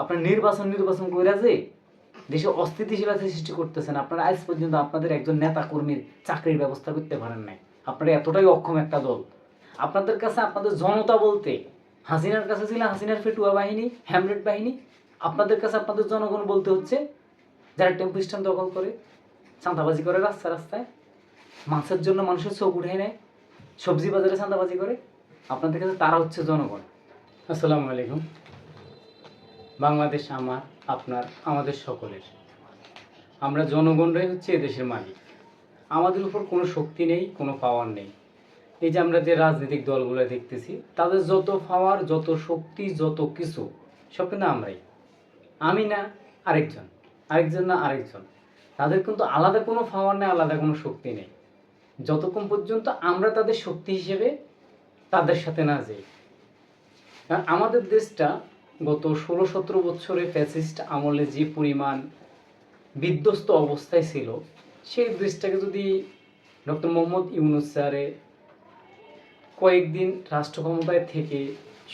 আপনার নির্বাচন নির্বাচন করে যে দেশে অস্থিতিশীলতা সৃষ্টি করতেছেন, আপনারা আজ পর্যন্ত আপনাদের একজন নেতা কর্মীর চাকরির ব্যবস্থা করতে পারেন নাই। আপনারা এতটাই অক্ষম একটা দল। আপনাদের কাছে আপনাদের জনতা বলতে, হাসিনার কাছে ছিল হাসিনার ফেটুয়া বাহিনী, হ্যামলেট বাহিনী। আপনাদের কাছে আপনাদের জনগণ বলতে হচ্ছে, যারা টেম্পু স্ট্যান্ড দখল করে, চাঁদাবাজি করে রাস্তা রাস্তায়, মাছের জন্য মানুষের চোখ উঠে নেয়, সবজি বাজারে চাঁদাবাজি করে, আপনাদের কাছে তারা হচ্ছে জনগণ। আসসালামু আলাইকুম। বাংলাদেশ আমার, আপনার, আমাদের সকলের। আমরা জনগণরাই হচ্ছে এদেশের মালিক। আমাদের উপর কোনো শক্তি নেই, কোনো পাওয়ার নেই। এই যে আমরা যে রাজনৈতিক দলগুলো দেখতেছি, তাদের যত পাওয়ার যত শক্তি, যত কিছু, সব কিন্তু আমরাই। আমি না, আরেকজন। আরেকজন না, আরেকজন। তাদের কিন্তু আলাদা কোনো পাওয়ার নেই, আলাদা কোনো শক্তি নেই। যতক্ষণ পর্যন্ত আমরা তাদের শক্তি হিসেবে তাদের সাথে না যাই। আমাদের দেশটা গত ষোলো সতেরো বছরে ফ্যাসিস্ট আমলে যে পরিমাণ বিধ্বস্ত অবস্থায় ছিল, সেই দেশটাকে যদি ডক্টর মোহাম্মদ ইউনুস স্যারে কয়েকদিন রাষ্ট্র ক্ষমতায় থেকে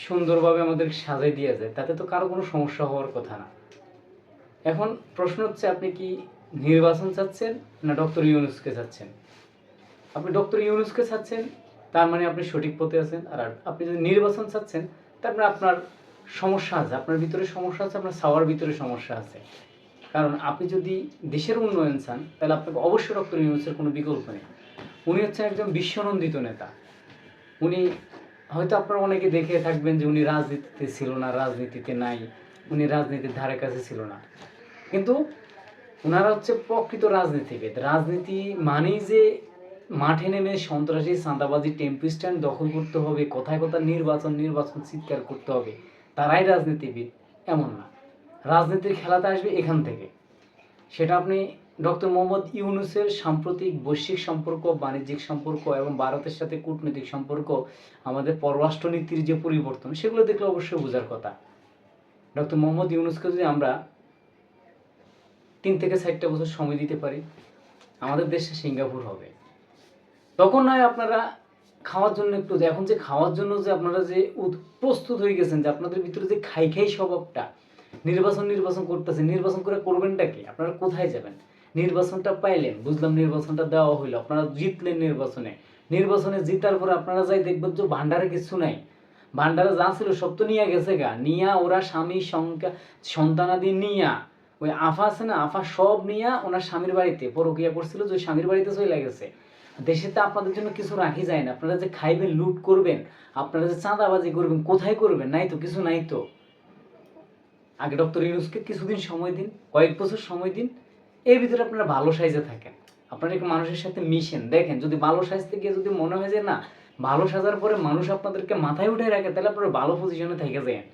সুন্দরভাবে আমাদের সাজাই দিয়ে যায়, তাতে তো কারও কোনো সমস্যা হওয়ার কথা না। এখন প্রশ্ন হচ্ছে, আপনি কি নির্বাচন চাচ্ছেন না ডক্টর ইউনুসকে চাচ্ছেন? আপনি ডক্টর ইউনুসকে চাচ্ছেন, তার মানে আপনি সঠিক পথে আছেন, আর আপনি যদি নির্বাচন চাচ্ছেন, তার মানে আপনার সমস্যা আছে, আপনার ভিতরে সমস্যা আছে, আপনার সাওয়ার ভিতরে সমস্যা আছে। কারণ আপনি যদি দেশের উন্নয়ন চান, তাহলে আপনাকে অবশ্যই ডক্টর ইউনুসের কোনো বিকল্প নেই। উনি হচ্ছেন একজন বিশ্বনন্দিত নেতা। উনি হয়তো আপনারা অনেকে দেখে থাকবেন যে উনি রাজনীতিতে ছিল না, রাজনীতিতে নাই, উনি রাজনীতির ধারে কাছে ছিল না। কিন্তু ওনারা হচ্ছে প্রকৃত রাজনীতিবিদ। রাজনীতি মানেই যে মাঠে নেমে সন্ত্রাসী, চাঁদাবাজি, টেম্পু স্ট্যান্ড দখল করতে হবে, কোথায় কোথায় নির্বাচন নির্বাচন চিৎকার করতে হবে তারাই রাজনীতিবিদ, এমন না। রাজনীতির খেলাতে আসবে এখান থেকে। সেটা আপনি ডক্টর মোহাম্মদ ইউনুসের সাম্প্রতিক বৈশ্বিক সম্পর্ক, বাণিজ্যিক সম্পর্ক এবং ভারতের সাথে কূটনৈতিক সম্পর্ক, আমাদের পররাষ্ট্রনীতির যে পরিবর্তন, সেগুলো দেখলে অবশ্যই বোঝার কথা। ডক্টর মোহাম্মদ ইউনুসকে যদি আমরা তিন থেকে চারটা বছর সময় দিতে পারি, আমাদের দেশে সিঙ্গাপুর হবে। তখন নয় আপনারা খাওয়ার জন্য একটু এখন যে খাওয়ার জন্য যে আপনারা যে প্রস্তুত হয়ে গেছেন যে আপনাদের ভিতরে যে খাই খাই স্বভাবটা, নির্বাচন নির্বাচন করতেছেন নির্বাচন করে করবেনটা কি? আপনারা কোথায় যাবেন? নির্বাচনটা পাইলেন, বুঝলাম নির্বাচনটা দেওয়া হইল, আপনারা জিতলেন নির্বাচনে। নির্বাচনে জিতার পরে আপনারা যাই দেখবেন যে ভান্ডারে কিছু নাই। ভান্ডারে যা ছিল সব তো নিয়ে গেছে গা। নিয়া, ওরা স্বামী সংখ্যা, সন্তানাদি নিয়া, ওই আফা আছে না, আফা সব নিয়া ওনার স্বামীর বাড়িতে, পরকিয়া করছিল যে স্বামীর বাড়িতে চলে গেছে। দেশে তো আপনাদের জন্য কিছু রাখি যায় না। আপনারা যে খাইবেন, লুট করবেন, আপনারা যে চাঁদাবাজি করবেন, কোথায় করবেন? নাই তো, কিছু নাই তো। আগে ডক্টর ইউনুসকে কিছুদিন সময় দিন, কয়েক বছর সময় দিন, এর ভিতরে আপনারা ভালো সাইজে থাকেন। আপনারা একটু মানুষের সাথে মিশেন। দেখেন, যদি ভালো সাজতে গিয়ে যদি মনে হয় যে না, ভালো সাজার পরে মানুষ আপনাদেরকে মাথায় উঠে রাখে, তাহলে আপনারা ভালো পজিশনে থেকে যান।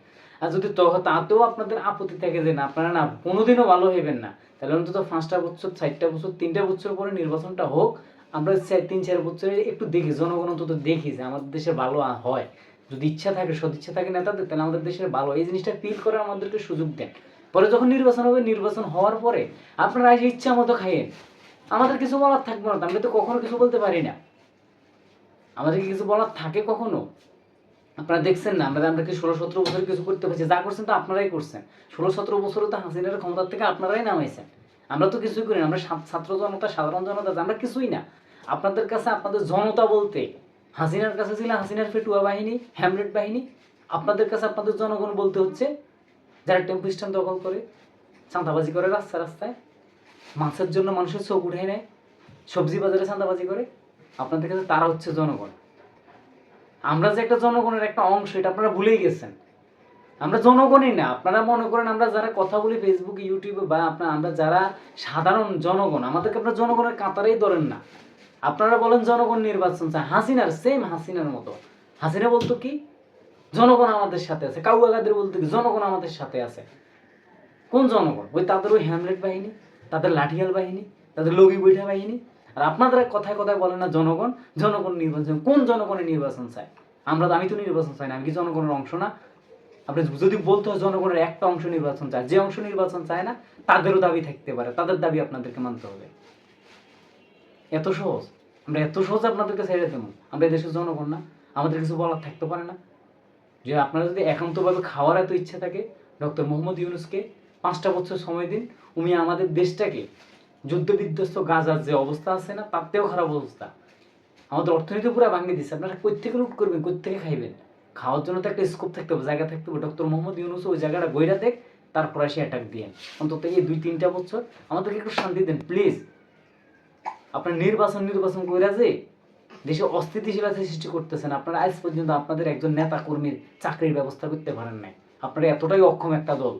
আর যদি তাতেও আপনাদের আপত্তি থাকে যে না, আপনারা না, কোনোদিনও ভালো হইবেন না, তাহলে অন্তত পাঁচটা বছর, চারটা বছর, তিনটা বছর পরে নির্বাচনটা হোক আমরা তিন, চার বছরে একটু দেখি, জনগণ অন্তত দেখি যে আমাদের দেশে ভালো হয়। যদি ইচ্ছা থাকে সদিচ্ছা থাকে নেতাদের, তাহলে আমাদের দেশের ভালো। এই জিনিসটা ফিল করে আমাদেরকে সুযোগ দেন। পরে যখন নির্বাচন হবে, নির্বাচন হওয়ার পরে আপনারা এসে ইচ্ছা মতো খাইয়েন। আমাদের কিছু বলার থাকবে না, আমরা তো কখনো কিছু বলতে পারি না। আমাদের কি কিছু বলার থাকে কখনো? আপনারা দেখছেন না, আমরা আমরা কি ষোলো, সতেরো বছর কিছু করতে পারছি? যা করছেন তো আপনারাই করছেন। ষোলো, সতেরো বছরে তো হাসিনার ক্ষমতার থেকে আপনারাই নামাইছেন। আমরা তো কিছুই করি না, আমরা ছাত্র জনতা, সাধারণ জনতা, আমরা কিছুই না। আপনাদের কাছে, আপনাদের জনতা বলতে, হাসিনার কাছে ছিল হাসিনার ফেটুয়া বাহিনী, হ্যামলেট বাহিনী, আপনাদের কাছে আপনাদের জনগণ বলতে হচ্ছে, যারা টেম্পু স্ট্যান্ড দখল করে, চাঁদাবাজি করে রাস্তা, রাস্তায়, মাছের জন্য মানুষের চোখ উঠে নেয়, সবজি বাজারে চাঁদাবাজি করে, আপনাদের কাছে তারা হচ্ছে জনগণ। আমরা যে একটা জনগণের একটা অংশ, এটা আপনারা ভুলেই গেছেন। আমরা জনগণই না। আপনারা মনে করেন আমরা যারা কথা বলি ফেসবুকে ইউটিউবে বা আপনার আমরা যারা সাধারণ জনগণ, আমাদেরকে আপনারা জনগণের কাতারেই ধরেন না। আপনারা বলেন জনগণ নির্বাচন চায়। হাসিনার সেম হাসিনার মতো। হাসিনা বলতো কি? জনগণ আমাদের সাথে আছে। কাউয়া কাদের বলতো কি? জনগণ আমাদের সাথে আছে। কোন জনগণ? ওই তাদের ওই হ্যামলেট বাহিনী, তাদের লাঠিয়াল বাহিনী, তাদের লগি বৈঠা বাহিনী। আর আপনাদের কথায় কথায় বলেন না জনগণ জনগণ নির্বাচন কোন জনগণের নির্বাচন চায়? আমরা আমি তো নির্বাচন চাই না, আমি কি জনগণের অংশ না? আপনি যদি বলতে হয় জনগণের একটা অংশ নির্বাচন চায়, যে অংশ নির্বাচন চায় না, তাদেরও দাবি থাকতে পারে, তাদের দাবি আপনাদেরকে মানতে হবে। এত সহজ। আমরা এত সহজ আপনাদেরকে ছেড়ে দেবো। আমরা দেশের জনগণ না, আমাদের কিছু বলার থাকতে পারে না। যে আপনারা যদি একান্তভাবে খাওয়ার এত ইচ্ছা থাকে, ডক্টর মোহাম্মদ ইউনুসকে পাঁচটা বছর সময় দিন, উনি আমাদের দেশটাকে যুদ্ধ বিধ্বস্ত গাজার যে অবস্থা আছে না থেকেও খারাপ অবস্থা। আমাদের অর্থনীতি পুরো ভাঙিয়ে দিচ্ছে আপনারা কই থেকে লুট করবেন কই থেকে খাইবেন? খাওয়ার জন্য তো একটা স্কোপ থাকতে হবে, জায়গা থাকতে হবে। ডক্টর মোহাম্মদ ইউনুস ওই জায়গাটা বইরা দেখ, তারপর এসে অ্যাটাক দিয়ে। অন্তত এই দুই, তিনটা বছর আমাদেরকে একটু শান্তি দেন প্লিজ আপনার নির্বাচন নির্বাচন কইরা যে দেশে অস্থিতিশীলতা সৃষ্টি করতেছেন, আপনারা আজ পর্যন্ত আপনাদের একজন নেতা কর্মীর চাকরির ব্যবস্থা করতে পারেন নাই। আপনারা এতটাই অক্ষম একটা দল।